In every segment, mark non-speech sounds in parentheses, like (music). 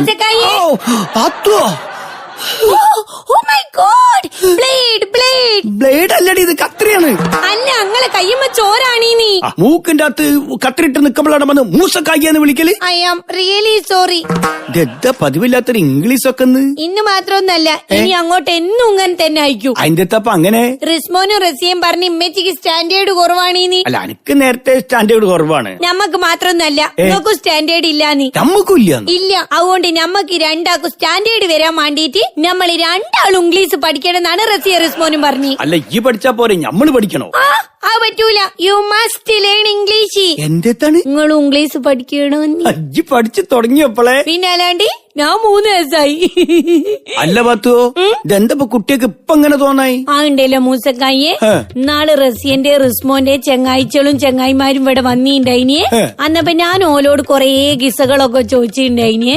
മൂച്ചക്കായേ ഓ, പത്തോ oh my God blade blade അല്ലടി ഇത് കത്രിയാണ്. അല്ല അങ്ങളെ കയ്യുമ്മ ചോരാണീ നീ. മൂക്കിന്റെ അകത്ത് കത്രിട്ട് നിക്കുമ്പോഴാണ് വന്ന് മൂസക്കായിന്ന് വിളിക്കൽ? ഐ ആം റിയലി സോറി പതിവില്ലാത്തൊരു ഇംഗ്ലീഷ് ഒക്കെ ഇന്ന് മാത്രമൊന്നല്ല ഇനി അങ്ങോട്ട് എന്നും ഇങ്ങനെ തന്നെ അയക്കൂ അതിന്റെ തപ്പ അങ്ങനെ? റിസ്മോനും റസിയും പറഞ്ഞ് ഇമ്മച്ചിക്ക് സ്റ്റാൻഡേർഡ് കുറവാണീ നീ. അല്ല എനിക്ക് നേരത്തെ സ്റ്റാൻഡേർഡ് കുറവാണ്. നമ്മക്ക് മാത്രമൊന്നല്ല നിങ്ങൾക്കും സ്റ്റാൻഡേർഡ് ഇല്ല നീ നമ്മക്കും ഇല്ല ഇല്ല അതുകൊണ്ട് നമ്മക്ക് രണ്ടാക്കും സ്റ്റാൻഡേർഡ് വരാൻ വേണ്ടിയിട്ട് നമ്മൾ രണ്ടാളും ഇംഗ്ലീഷ് പഠിക്കണമെന്നാണ് റസിയ റിസ്മോനും പറഞ്ഞു. അല്ല ഈ പഠിച്ചാ പോരെ നമ്മൾ പഠിക്കണോ? ആ ആ പറ്റൂല. യു മസ്റ്റ് ലേൺ ഇംഗ്ലീഷ് എന്തെത്താണ്? നിങ്ങൾ ഇംഗ്ലീഷ് പഠിക്കണോ അജ്ജി പഠിച്ചു തുടങ്ങിയപ്പോളെ. പിന്നെ അല്ലാണ്ട്? ഞാൻ മൂന്ന് വയസ്സായി. അല്ല പത്തു ഇതെന്താ ഇപ്പൊ കുട്ടിയൊക്കെ ഇപ്പൊ ഇങ്ങനെ തോന്നായി? ആ ഉണ്ടല്ലോ മൂസക്കായെ. ഇന്നാൾ നാളെ റസിയന്റെ റിസ്മോന്റെ ചെങ്ങായിച്ചളും ചെങ്ങായിമാരും ഇവിടെ വന്നിണ്ടായിനിയെ. അന്നപ്പോ ഞാൻ ഓലോട് കൊറേ കിസകളൊക്കെ ചോദിച്ചിട്ടുണ്ടായിനിയെ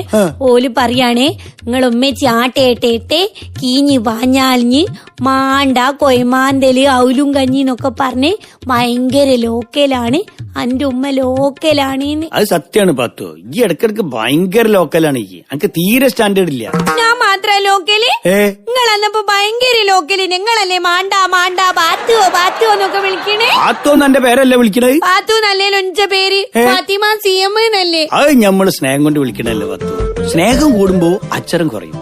ഓൽ പറയാണേ നിങ്ങൾ ഉമ്മച്ചി ആട്ടേട്ടേട്ടെ കീഞ്ഞി വാഞ്ഞാലിഞ്ഞ് മാണ്ട കൊയമാന്തൽ ഔലും കഞ്ഞി എന്നൊക്കെ പറഞ്ഞ് ഭയങ്കര ലോക്കലാണ്. അന്റെ ഉമ്മ ലോക്കലാണ് അത് സത്യാണ് പത്തു. ഈ ഇടക്കിടക്ക് ഭയങ്കര ലോക്കലാണ് ഈ. എനിക്ക് തീരെ സ്റ്റാൻഡേർഡ് ഇല്ല ഞാൻ മാത്രം ലോക്കലി? ഏ? നിങ്ങൾ അന്നപ്പോ ഭയങ്കര ലോക്കൽ. നിങ്ങളല്ലേ മാണ്ടാ മാണ്ടാ ബാത്തുവോ ബാത്തുവോ എന്നൊക്കെ വിളിക്കണേ? പാത്തോന്ന് എന്റെ പേരല്ലേ വിളിക്കണേ? പാത്തു നല്ലേ ഒഞ്ച പേര്? ഫാത്തിമ സി എം എന്നല്ലേ? അത് ഞമ്മൾ സ്നേഹം കൊണ്ട് വിളിക്കണല്ലേ പത്തു സ്നേഹം കൂടുമ്പോ അച്ചരം കുറയും.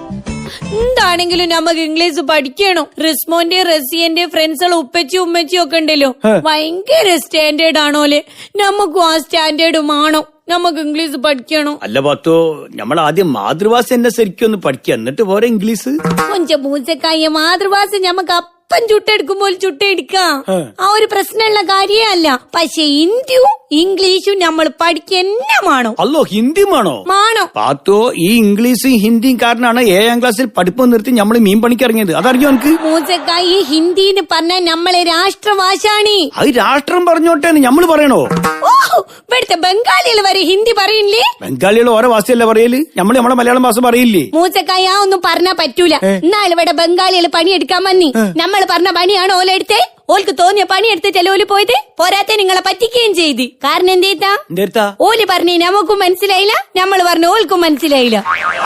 എന്താണെങ്കിലും നമുക്ക് ഇംഗ്ലീഷ് പഠിക്കണം. റിസ്മോന്റെ റസിയന്റെ ഫ്രണ്ട്സുകൾ ഉപ്പച്ചി ഉമ്മച്ചി ഒക്കെ ഉണ്ടല്ലോ. ഭയങ്കര സ്റ്റാൻഡേർഡ് ആണോലെ. നമുക്കും ആ സ്റ്റാൻഡേർഡും ആണോ നമുക്ക് ഇംഗ്ലീഷ് പഠിക്കണം. അല്ല പത്തോ നമ്മൾ ആദ്യം മാതൃഭാഷ എന്നെ ശരിക്കും ഒന്ന് പഠിക്കുക എന്നിട്ട് പോരെ ഇംഗ്ലീഷ്? കൊഞ്ച മൂച്ചക്കായ മാതൃഭാഷ നമുക്ക് അപ്പം ചുട്ടെടുക്കുമ്പോൾ ചുട്ടെടുക്കാം ആ. ഒരു പ്രശ്നമുള്ള കാര്യമല്ല. പക്ഷെ ഹിന്ദിയും ഇംഗ്ലീഷും നമ്മൾ പഠിക്കന്നെ വേണം അല്ലോ ഹിന്ദി വേണോ മാണോ? പാത്തോ ഈ ഇംഗ്ലീഷും ഹിന്ദിയും കാരണമാണ് ഏഴാം ക്ലാസ്സിൽ പഠിപ്പ് നിർത്തി നമ്മൾ മീൻ പണിക്ക് ഇറങ്ങിയത് അതറിയോ എനിക്ക് മൂസക്ക ഈ ഹിന്ദിന്ന് പറഞ്ഞ നമ്മളെ രാഷ്ട്രഭാഷാണ്. അത് രാഷ്ട്രം പറഞ്ഞോട്ടെ നമ്മൾ പറയണോ? ഓ ഇവിടുത്തെ ബംഗാളികൾ വരെ ഹിന്ദി പറയില്ലേ? ബംഗാളികൾ ഓരോ ഭാഷയല്ലേ പറയൽ? നമ്മൾ നമ്മളെ മലയാളം ഭാഷ പറയില്ലേ? മൂസക്കായി ഒന്നും പറഞ്ഞാ പറ്റൂല. എന്നാൽ ഇവിടെ ബംഗാളികൾ പണിയെടുക്കാൻ വന്നി? നമ്മൾ പറഞ്ഞ പണിയാണ് ഓലെടുത്തേ ഓൽക്ക് തോന്നിയ പണി പണിയെടുത്തിട്ടല്ലേ ഓൽ പോയത്? പോരാത്തെ നിങ്ങളെ പറ്റിക്കുകയും ചെയ്ത്. കാരണം എന്തേത്താ ഓൽ പറഞ്ഞു നമുക്കും മനസ്സിലായില്ല നമ്മൾ പറഞ്ഞു ഓൽക്കും മനസ്സിലായില്ല.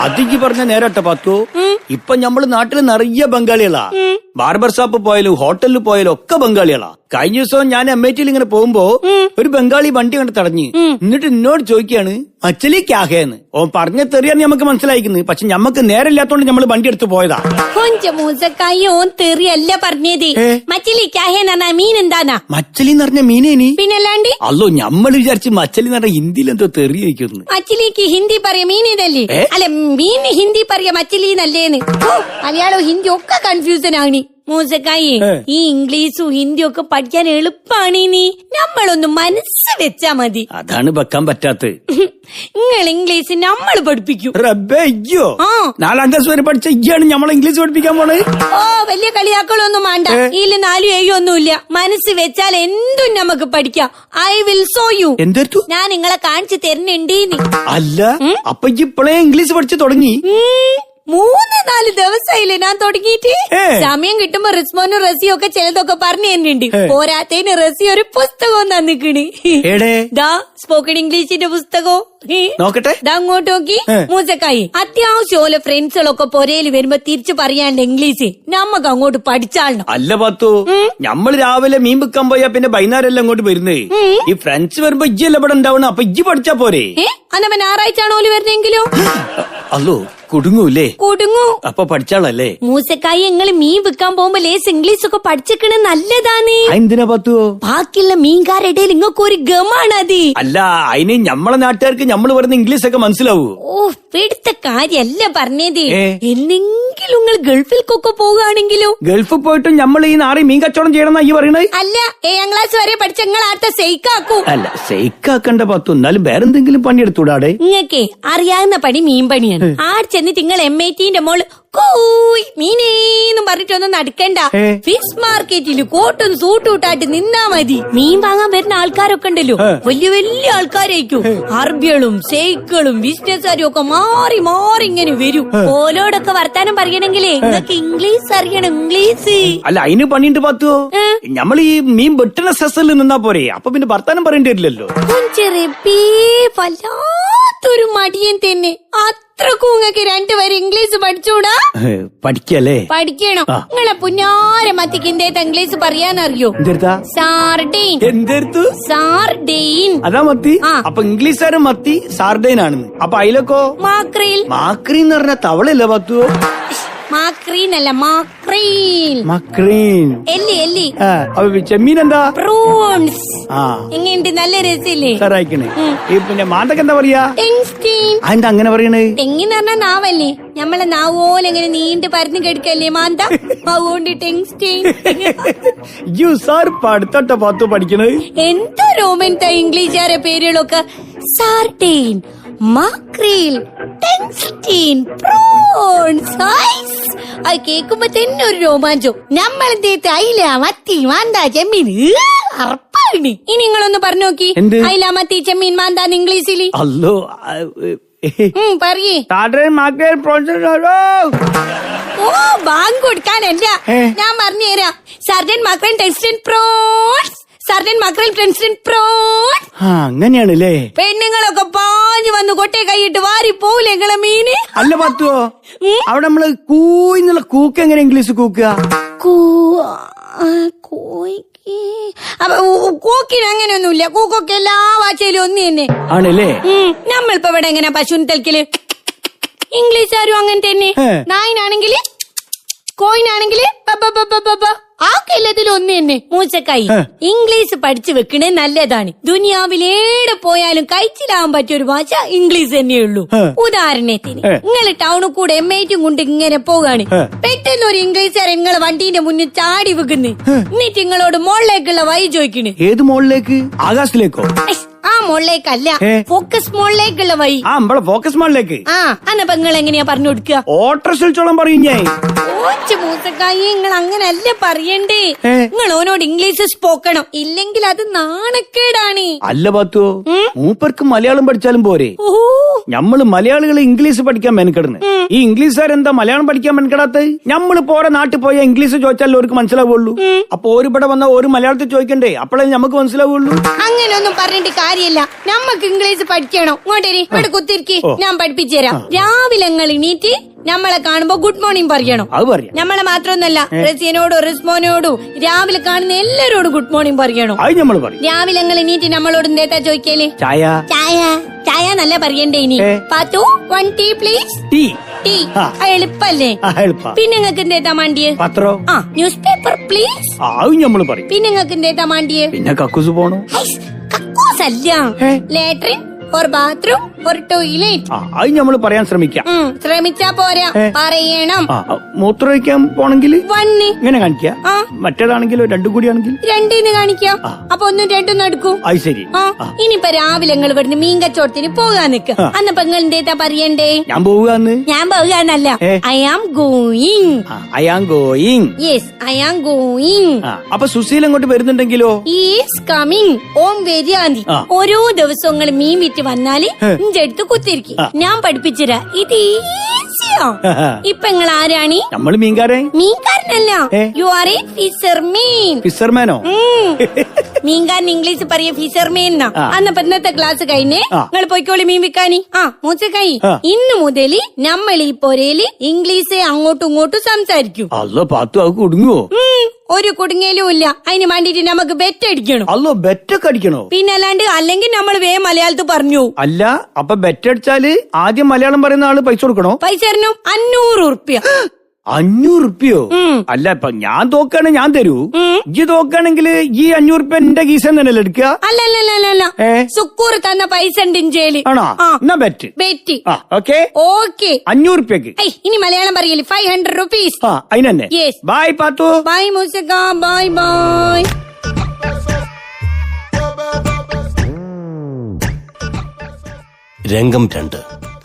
അതിക്ക് പറഞ്ഞ നേരട്ടെ പത്തു. ഇപ്പൊ നമ്മൾ നാട്ടിൽ നിറയെ ബംഗാളികളാ. ബാർബർ ഷോപ്പ് പോയാലും ഹോട്ടലിൽ പോയാലും ഒക്കെ ബംഗാളികളാ. കഴിഞ്ഞ ദിവസം ഞാൻ എം ഐ ടിയിൽ ഇങ്ങനെ പോകുമ്പോ ഒരു ബംഗാളി വണ്ടി കണ്ട് തടഞ്ഞ് എന്നിട്ട് എന്നോട് ചോദിക്കാണ് അച്ഛലി ക്യാഹേന്ന് ഓൻ പറഞ്ഞ തെറിയാന്ന് നമുക്ക് മനസ്സിലായിക്കുന്നത് പക്ഷെ ഞമ്മക്ക് നേരമില്ലാത്തോണ്ട് നമ്മൾ വണ്ടി എടുത്ത് പോയതാ. കൊഞ്ച മൂസക്കായി ഓൻ തെറിയല്ല പറഞ്ഞത്? മച്ചിലി ക്യാഹേന്ന് പറഞ്ഞാ മീൻ എന്താന്നാ? മച്ചലി എന്ന് പറഞ്ഞ മീനേനി പിന്നല്ലാണ്ട്? അല്ലോ നമ്മൾ വിചാരിച്ച് മച്ചലി എന്ന് പറഞ്ഞ ഹിന്ദിയിൽ എന്തോ തെറി വയ്ക്കുന്നു മച്ചിലിക്ക് ഹിന്ദി പറയാ മീൻ ഇതല്ലേ? അല്ല മീൻ ഹിന്ദി പറയാ മച്ചലി എന്നല്ലേന്ന് മലയാളവും ഹിന്ദി ഒക്കെ കൺഫ്യൂഷൻ ആണ്. മൂസക്കായി ഈ ഇംഗ്ലീഷും ഹിന്ദിയും ഒക്കെ പഠിക്കാൻ എളുപ്പാണ് നീ. നമ്മളൊന്ന് മനസ്സ് വെച്ചാ മതി. അതാണ് വെക്കാൻ പറ്റാത്ത നിങ്ങൾ ഇംഗ്ലീഷ് നമ്മൾ പഠിപ്പിക്കും. റബ്ബേ അയ്യോ ആ. നാലാം ക്ലാസ് വരെ പഠിച്ച ഇയ്യാണ് നമ്മളെ ഇംഗ്ലീഷ് പഠിപ്പിക്കാൻ പോണേ. ഓ വലിയ കളിയാക്കളൊന്നും വേണ്ട. ഇതിൽ നാലും ഏഴും ഒന്നുമില്ല. മനസ്സ് വെച്ചാൽ എന്തും നമുക്ക് പഠിക്കാം. ഐ വിൽ സോ യു എന്തെടുത്തു? ഞാൻ നിങ്ങളെ കാണിച്ചു തരുന്നുണ്ടീ അല്ല അപ്പൊ ഇപ്പോഴേ ഇംഗ്ലീഷ് പഠിച്ചു തുടങ്ങി. മൂന്ന് നാല് ദിവസമായില്ലേ ഞാൻ തുടങ്ങിയിട്ട്. സമയം കിട്ടുമ്പോ റിസ്മോനും റസിയും ഒക്കെ ചിലതൊക്കെ പറഞ്ഞു തന്നെയുണ്ട് പോരാത്തതിന് റസി ഒരു പുസ്തകവും തന്നിക്കണ്. ദാ സ്പോക്കൺ ഇംഗ്ലീഷിന്റെ പുസ്തകവും. നോക്കട്ടെ. അങ്ങോട്ട് നോക്കി. മൂസക്കായി. അത്യാവശ്യം ഓലെ ഫ്രണ്ട്സുകളൊക്കെ പൊരയിൽ വരുമ്പോ തിരിച്ചു പറയാണ്ട് ഇംഗ്ലീഷ്. നമ്മക്ക് അങ്ങോട്ട് പഠിച്ചാളണം. അല്ല പത്തു നമ്മൾ രാവിലെ മീൻ വിൽക്കാൻ പോയാ പിന്നെ വൈകുന്നേരം അങ്ങോട്ട് വരുന്നേ? ഈ ഫ്രണ്ട്സ് വരുമ്പോ ഇജ്ജല്ല ഇവിടെ ഉണ്ടാവണം? അപ്പൊ ഇജ്ജ് പഠിച്ചാ പോരെ? ഏ? ഞായറാഴ്ചയാണോ ഞായറാഴ്ച ആണോ ഓൽ വരുന്നെങ്കിലോ? അല്ലോ കുടുങ്ങൂല്ലേ? കുടുങ്ങൂ. അപ്പൊ പഠിച്ചാളല്ലേ? മൂസക്കായി ഞങ്ങൾ മീൻ വിൽക്കാൻ പോകുമ്പോ ലേസ് ഇംഗ്ലീഷ് ഒക്കെ പഠിച്ചിക്കണ നല്ലതാണ്. എന്തിനാ പത്തുവോ ബാക്കിയുള്ള മീൻകാരുടെ നിങ്ങൾക്ക് ഒരു ഗമാണത് അല്ല അതിന് ഞമ്മളെ നാട്ടുകാർക്ക് നമ്മൾ പറയുന്ന ഇംഗ്ലീഷ് ഒക്കെ മനസ്സിലാവൂ. ഓ ഇവിടുത്തെ കാര്യല്ല പറഞ്ഞത്. എന്നെങ്കിലും എന്തെങ്കിലും നിങ്ങൾ ഗൾഫിൽക്കൊക്കെ പോവുകയാണെങ്കിലോ? ഗൾഫിൽ പോയിട്ട് നമ്മൾ ഈ നാറി മീൻ കച്ചവടം ചെയ്യണം ഈ പറയണത് അല്ല ഏഴാം ക്ലാസ് വരെ പഠിച്ച നിങ്ങൾ അടുത്ത സെയ്ക്കാക്കൂ അല്ല സെയ്ക്കാക്കണ്ട പത്തു. എന്നാലും വേറെന്തെങ്കിലും പണിയെടുത്തൂടാടെ. നിങ്ങക്കേ അറിയാവുന്ന പണി മീൻ പണിയാണ് ആട് ചെന്നിട്ട് നിങ്ങൾ എം ഐ ടിന്റെ മോൾ കൂയ് മീനേന്നും പറഞ്ഞിട്ടൊന്നും നടക്കണ്ട. ഫിഷ് മാർക്കറ്റിൽ കോട്ടും സൂട്ടും ഇട്ടായിട്ട് നിന്നാ മതി. മീൻ വാങ്ങാൻ വരുന്ന ആൾക്കാരൊക്കെ ഉണ്ടല്ലോ. വലിയ വലിയ ആൾക്കാരായിരിക്കും. അറബികളും സൈക്കിളും ബിസിനസ്സുകാരും ഒക്കെ മാറി മാറി ഇങ്ങനെ വരും. ഓലോടൊക്കെ വർത്താനം പറയണെങ്കിലേ നിങ്ങൾക്ക് ഇംഗ്ലീഷ് അറിയണം ഇംഗ്ലീഷ് അല്ല അതിന് പണിയുണ്ട് പത്തു. നമ്മൾ ഈ മീൻ വെട്ടണ സെസ്സിൽ നിന്നാ പോരെ. അപ്പൊ പിന്നെ വർത്താനം പറയേണ്ടി വരില്ലല്ലോ. ചെറിയ വല്ലാ വല്ലാത്തൊരു മടിയൻ തന്നെ. അത്രക്കും നിങ്ങൾക്ക് രണ്ടുപേരും ഇംഗ്ലീഷ് പഠിച്ചൂടാ? പഠിക്കല്ലേ? പഠിക്കണം. നിങ്ങളെ പുന്നാര മത്തിക്ക് എന്തേത്ത ഇംഗ്ലീഷ് പറയാനറിയോ? സാർഡെയിൻ എന്തെടുത്തു? സാർഡെയിൻ അതാ മത്തി? അപ്പൊ ഇംഗ്ലീഷ് ആരും മത്തി സാർഡെയിൻ ആണെന്ന്. അപ്പൊ അയിലൊക്കോ? മാക്രീൽ മാക്രി എന്ന് പറഞ്ഞ തവളയല്ലേ പത്തു മാക്രീൻ അല്ല മാക്രീൽ മക്രീൻ. എല്ലി എല്ലി. ചെമ്മീൻ എന്താ പ്രൂൺസ്. എങ്ങനെയുണ്ട്? നല്ല രസമില്ലേ? സാറായിക്കണേ ഈ പിന്നെ മാന്തക്ക് എന്താ പറയാ? അതെന്താ അങ്ങനെ പറയണേ? തെങ്ങിന്ന് പറഞ്ഞാ നാവല്ലേ? നമ്മളെ നാവോലെ ഇങ്ങനെ നീണ്ട് പരന്ന് കിടക്കല്ലേ മാന്ത? (laughs) അതുകൊണ്ട് ടെങ്സ്റ്റീൻ. യു സാർ പഠിത്തട്ട പത്ത് പഠിക്കണേ. എന്തോ റോമൻ ഇംഗ്ലീഷുകാരെ പേരുകളൊക്കെ. സാർട്ടീൻ. മാക്രീൽ ടെങ്സ്റ്റീൻ പ്രോൺസ് ഐസ് അത് കേൾക്കുമ്പോ തന്നെ ഒരു രോമാഞ്ചം. നമ്മളെന്തേത്ത് അയില മത്തി മാന്താ ചെമ്മീൻ? അറപ്പാണ് ഇനി നിങ്ങളൊന്ന് പറഞ്ഞു നോക്കി. എന്ത്? അയില മത്തി ചെമ്മീൻ മാന്താന്ന് ഇംഗ്ലീഷിൽ. അല്ലോ പറയേ. ഓ ബാങ്ക് കൊടുക്കാനല്ല ഏ? ഞാൻ പറഞ്ഞുതരാം. സർജൻ മക്രൻ ടെൻസ്റ്റൻ പ്രോൺസ് സർജൻ മക്രൻ ടെൻസ്റ്റൻ പ്രോൺസ് ആ അങ്ങനെയാണല്ലേ? പെണ്ണുങ്ങളൊക്കെ പാഞ്ഞു വന്ന് കൊട്ടെ കൈയിട്ട് വാരി പോവില്ലേ നിങ്ങളെ മീന്? അല്ല പത്തുവോ അവിടെ നമ്മൾ കൂന്നുള്ള കൂക്ക് എങ്ങനെ ഇംഗ്ലീഷ് കൂക്കുക? കൂ- ആ, കോയിക്ക്. അപ്പൊ കൂക്കിന് അങ്ങനെയൊന്നുമില്ല. കൂക്കൊക്കെ എല്ലാ വാച്ചയിലും ഒന്ന് തന്നെ. ആണല്ലേ? നമ്മളിപ്പോ ഇവിടെ എങ്ങനെ പശുവിന് തൽക്കൽ? ഇംഗ്ലീഷ് ആരും അങ്ങനെ തന്നെ. ഏ. നായിനാണെങ്കിൽ കോയിനാണെങ്കിൽ ആക്കെ എല്ലാത്തിലും ഒന്ന് തന്നെ മൂച്ചക്കായി ഇംഗ്ലീഷ് പഠിച്ചു വെക്കണേ നല്ലതാണ്. ദുനിയാവിലേടെ പോയാലും കഴിച്ചിലാവാൻ പറ്റിയ ഒരു ഭാഷ ഇംഗ്ലീഷ് തന്നെയുള്ളൂ ഉള്ളൂ. ഉദാഹരണത്തിന്. നിങ്ങൾ ടൗണിൽ കൂടെ എം ഐറ്റും കൊണ്ട് ഇങ്ങനെ പോകാണ്. പെട്ടെന്ന് ഒരു ഇംഗ്ലീഷുകാരൻ നിങ്ങളെ വണ്ടീന്റെ മുന്നിൽ ചാടി വെക്കുന്നു എന്നിട്ട് നിങ്ങളോട് മോളിലേക്കുള്ള വഴി ചോദിക്കണേ. ഏത് മോളിലേക്ക് ആകാശത്തിലേക്കോ? മോളിലേക്കല്ല. ഫോക്കസ് മോളിലേക്കുള്ള വഴി. ആ നമ്മളെ ഫോക്കസ് മോളിലേക്ക്. ആ അന്ന നിങ്ങൾ എങ്ങനെയാ പറഞ്ഞു കൊടുക്കുക? ഓട്ടർസിൽച്ചോളം പറയുന്നേ പറയും ഞാൻ. ഓച്ച് മൂസക്കായി നിങ്ങൾ അങ്ങനല്ല പറയണ്ടേ. നിങ്ങൾ ഓനോട് ഇംഗ്ലീഷ് സ്പോക്കണം ഇല്ലെങ്കിൽ അത് നാണക്കേടാണ്. അല്ല പത്തോ മൂപ്പർക്ക് മലയാളം പഠിച്ചാലും പോരെ. നമ്മൾ മലയാളികൾ ഇംഗ്ലീഷ് പഠിക്കാൻ മെനക്കെടുന്നു. ഈ ഇംഗ്ലീഷുകാർ എന്താ മലയാളം പഠിക്കാൻ മെനക്കെടാത്ത? നമ്മൾ പോരെ നാട്ടിൽ പോയ ഇംഗ്ലീഷ് ചോദിച്ചാൽ അവർക്ക് മനസ്സിലാവുള്ളൂ. അപ്പൊ ഒരു ഇവിടെ വന്ന ഒരു മലയാളത്തിൽ ചോദിക്കണ്ടേ? അപ്പോഴേ നമുക്ക് മനസ്സിലാവുള്ളൂ. അങ്ങനെയൊന്നും പറഞ്ഞിട്ട് കാര്യമില്ല. നമ്മക്ക് ഇംഗ്ലീഷ് പഠിക്കണോ? ഇങ്ങോട്ടേരി ഇവിടെ കുത്തിരിക്ക്. ഞാൻ പഠിപ്പിച്ചു തരാം രാവിലെ നിങ്ങൾ എണീറ്റ് നമ്മളെ കാണുമ്പോ ഗുഡ് മോർണിംഗ് പറയണോ. നമ്മളെ മാത്രമൊന്നല്ല റസിയനോടും റിസ്മോനോടും രാവിലെ കാണുന്ന എല്ലാരോടും ഗുഡ് മോർണിംഗ് പറയണോ. രാവിലെ നിങ്ങൾ എണീറ്റ് നമ്മളോട് എന്തേട്ടാ ചോദിക്കലേ? ചായ. ചായ. ചായ നല്ല പറയണ്ടേ ഇനി. Pathu one tea please tea tea എളുപ്പല്ലേ? പിന്നെ നിങ്ങൾക്ക് എന്തേത്താ മാണ്ടിയെ? പത്രോ? ആ ന്യൂസ് പേപ്പർ പ്ലീസ് അത് നമ്മൾ പറയും. പിന്നെ നിങ്ങൾക്ക് എന്തേത്താ മാണ്ടിയെ? പിന്നെ കക്കൂസ് പോണോ. കക്കൂസ് ഏ. ലാട്രിൻ ഒരു ബാത്റൂം ഒരു ടോയ്ലറ്റ് ആ അത് നമ്മൾ പറയാൻ ശ്രമിക്കാം. ഉം, ശ്രമിച്ചാ പോരാ. ഏ. പറയണം. ആ ആ, മൂത്രമൊഴിക്കാൻ പോണെങ്കിൽ വണ്ണ് ഇങ്ങനെ കാണിക്ക. ആ. മറ്റേതാണെങ്കിലോ രണ്ടും കൂടി ആണെങ്കിൽ? രണ്ടിന്ന് കാണിക്കാം. അപ്പൊ ഒന്നും രണ്ടും നടക്കൂ. അത് ശരി. ആ. ഇനിയിപ്പൊ രാവിലെ നിങ്ങൾ ഇവിടുന്ന് മീൻ കച്ചവടത്തിന് പോകാൻ നിക്ക. അന്നപ്പൊ നിങ്ങൾ എന്തേതാ പറയണ്ടേ? ഞാൻ പോവുകന്ന് ഞാൻ പോവുകയെന്നല്ല ഏ. I am going I am going yes I am going അപ്പൊ സുശീൽ അങ്ങോട്ട് വരുന്നുണ്ടെങ്കിലോ? ഈസ് കമ്മിങ് ഓം വരിയാന്തി. ആ. ഓരോ നിങ്ങൾ മീൻ വിറ്റ് വന്നാൽ. ഇന്റെ അടുത്ത് കുത്തിരിക്കും. ഞാൻ പഠിപ്പിച്ചുതരാ. ഇത് ഈസിയോ ഇപ്പൊ നിങ്ങൾ ആരാണി? നമ്മൾ മീൻകാരൻ. മീൻകാരനല്ല. യു ആർ എ ഫിഷർ മീൻ ഫിഷർമാനോ മീൻകാരൻ ഇംഗ്ലീഷ് പറയ ഫിഷർമീൻ എന്നാ. അന്നപ്പോ ഇന്നത്തെ ക്ലാസ് കഴിഞ്ഞേ നിങ്ങൾ പോയിക്കോളി മീൻ വിൽക്കാനി. ആ മൂച്ചക്കായി. ഇന്ന് മുതൽ നമ്മൾ ഈ പൊരയിൽ ഇംഗ്ലീഷ് അങ്ങോട്ടും ഇങ്ങോട്ടും സംസാരിക്കും. അല്ലോ പാത്തു അത് കുടുങ്ങുവോ? ഒരു കുടുങ്ങലും ഇല്ല. അതിന് വേണ്ടിട്ട് നമുക്ക് ബെറ്റ് അടിക്കണം. അല്ലോ ബെറ്റൊക്കെ അടിക്കണോ? പിന്നെ അല്ലാണ്ട് അല്ലെങ്കിൽ നമ്മൾ വേ മലയാളത്തിൽ പറഞ്ഞു പോകും. അല്ല അപ്പൊ ബെറ്റ് അടിച്ചാൽ ആദ്യം മലയാളം പറയുന്ന ആൾ പൈസ കൊടുക്കണോ? പൈസ തരണം അഞ്ഞൂറ് ഉറുപ്പ്യ. അഞ്ഞൂറ് റുപ്യോ അല്ല ഇപ്പൊ ഞാൻ തോക്കാണ് ഞാൻ തരൂ. ഇജ്ജ് ഈ തോക്കാണെങ്കിൽ ഈ അഞ്ഞൂറ് റുപ്യ എന്റെ കീസ തന്നെയല്ലേ എടുക്കുക? അല്ല അല്ല അല്ല, അല്ല അല്ല. ഏ? സുക്കൂർ തന്ന പൈസ ഉണ്ട് ഇഞ്ചേൽ ആണോ? എന്നാ ബെറ്റ് ഓക്കെ ഓക്കെ അഞ്ഞൂറ് റുപ്യക്ക് ഇനി മലയാളം പറയില്ലേ ഫൈവ് ഹൺഡ്രഡ് റുപ്പീസ് ആ അതിനെ Yes. Bye Pathu. Bye Musakka bye bye രംഗം രണ്ട്.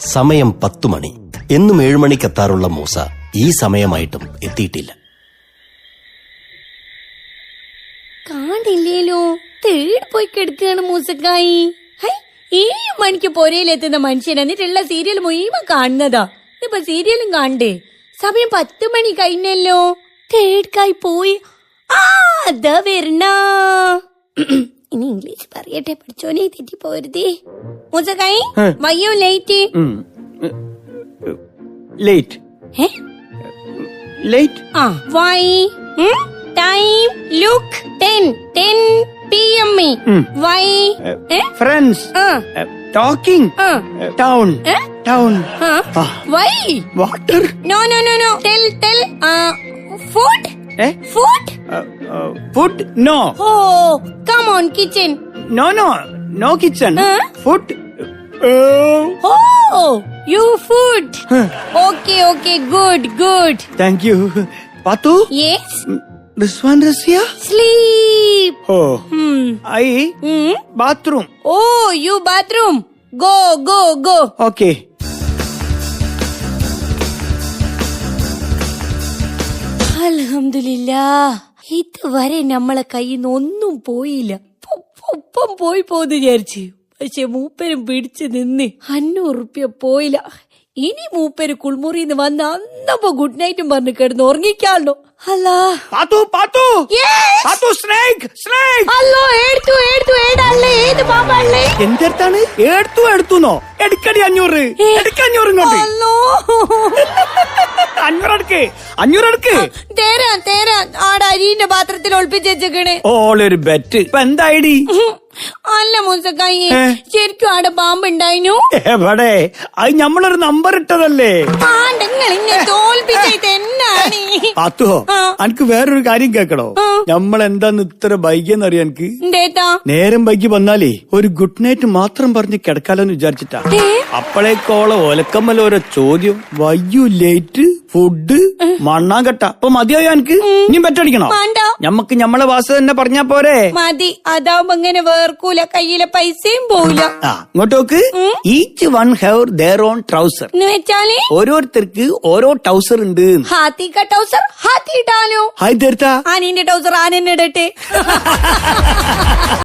സമയം പത്തു മണി. എന്നും ഏഴുമണിക്കെത്താറുള്ള മൂസ ഈ സമയമായിട്ടും എത്തിയിട്ടില്ല. കാണില്ലേലോ? തേടി പോയി കിടക്കുകയാണ് മൂസക്കായി. ഏഴ് മണിക്ക് പൊരയിലെത്തുന്ന മനുഷ്യൻ എന്നിട്ടുള്ള സീരിയൽ മുഴുവൻ കാണുന്നതാ. ഇപ്പൊ സീരിയലും കാണണ്ടേ സമയം പത്ത് മണി കഴിഞ്ഞല്ലോ. തേടുക്കായി പോയി. ആ അതാ വരണ ഇനി ഇംഗ്ലീഷ് പറയട്ടെ പഠിച്ചോനെ തെറ്റി പോരുതേ മുസക്കായി ഏ. വയ്യോ ലേറ്റ് ലേറ്റ് ഏ ലേറ്റ് ആ why time look ten ten P M E ഉം. വൈ ഏ ഫ്രണ്ട്സ് ആ. ടോക്കിംഗ് ആ. ടൗൺ ഏ? ടൗൺ ആ. Why water no no no no tell tell food ഏ? Food Uh, uh, food? No. Oh, come on, kitchen. No, no, no kitchen. Food? Oh. Oh, you food. okay, okay, good, good. Thank you. Patu? Yes? Mm, this one is here? Sleep. Oh. Hmm. I? Hmm? Bathroom. Oh, you bathroom. Go, go, go. Okay. Alhamdulillah. ഇതുവരെ നമ്മളെ കയ്യിൽ നിന്ന് ഒന്നും പോയില്ല. ഒപ്പം- പോയി പോന്ന് വിചാരിച്ചു. പക്ഷെ മൂപ്പരും പിടിച്ചു നിന്ന് അഞ്ഞൂറ് റുപ്യ പോയില്ല. ഇനി മൂപ്പര് കുൾമുറിന്ന് വന്ന് അന്നപ്പോ ഗുഡ് നൈറ്റും പറഞ്ഞു കിടന്ന് ഉറങ്ങിക്കാളോ അല്ലാ. Pathu Pathu. Yes. Pathu snake snake അല്ലോ എടുത്തു എടുത്തു ഏടല്ലേ ഏത് പാമ്പല്ലേ എന്തെടുത്താണ്? എടുത്തു എടുത്തുന്നോ? എടുക്കടി അഞ്ഞൂറ്. എടുക്ക അഞ്ഞൂറ് ഇങ്ങോട്ട്. അല്ലോ. അഞ്ഞൂറ് എടുക്ക്. അഞ്ഞൂറ് എടുക്ക്. തേരാ തേരാ. ആടെ അരിന്റെ പാത്രത്തിൽ ഒളിപ്പിച്ച് വെച്ചേക്കണേ. ഓളൊരു ബെറ്റ് ഇപ്പൊ എന്തായിടി അല്ല മൂസക്കായി? ശരിക്കും ആടെ പാമ്പുണ്ടായിനു? എവിടെ? അത് നമ്മളൊരു നമ്പർ ഇട്ടതല്ലേ? എനിക്ക് വേറൊരു കാര്യം കേക്കണോ. നമ്മൾ എന്താന്ന് ഇത്ര ബൈക്കെന്ന് അറിയാൻ എനിക്ക് നേരം ബൈക്ക് വന്നാലേ ഒരു ഗുഡ് നൈറ്റ് മാത്രം പറഞ്ഞ് കിടക്കാലോന്ന് വിചാരിച്ചിട്ടാ? അപ്പോഴേക്കോളെ ഒലക്കമ്മല ഓരോ ചോദ്യം. വയ്യു ലേറ്റ് ഫുഡ് മണ്ണാങ്കട്ട. അപ്പൊ മതിയായോ എനിക്ക് ഇനി പറ്റടിക്കണോ? ഞമ്മക്ക് ഞമ്മളെ വാസ തന്നെ പറഞ്ഞാ പോരെ? മതി. അതാവുമ്പോ ഇങ്ങനെ വേർക്കൂല. കയ്യിലെ പൈസയും പോവില്ല. ആ ഇങ്ങോട്ട് നോക്ക്. Each one have their own trouser എന്ന് വെച്ചാൽ? ഓരോരുത്തർക്ക് ഓരോ ട്രൗസർ ഉണ്ട്. ഹാത്തി ടൗസർ ഹാത്തി ഇട്ടാലോ ഹായ് തീർത്താ. ആനീന്റെ ടൗസർ ആനെന്നെ ഇടട്ടെ. (laughs)